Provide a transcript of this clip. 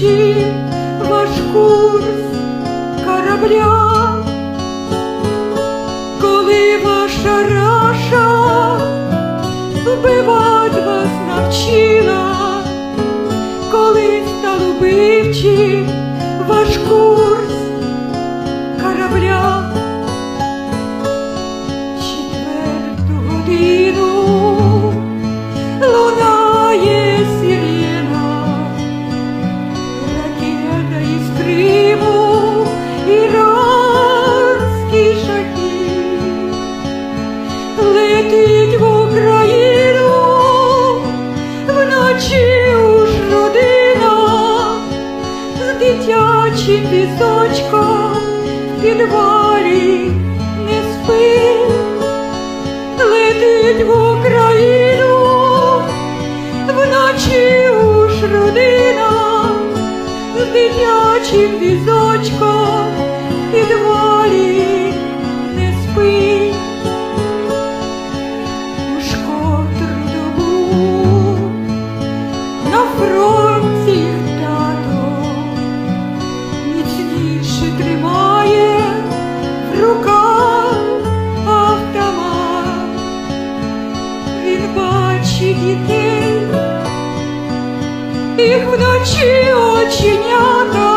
любивши ваш курс корабля, коли ваша раша вбивать вас навчила, коли став убивчий ваш курс корабля. Четверту годину з дитячим візочком в підвалі не спить? Летить в Україну, вночі уж родина з дитячим візочком в підвалі дітей, їх вночі оченята.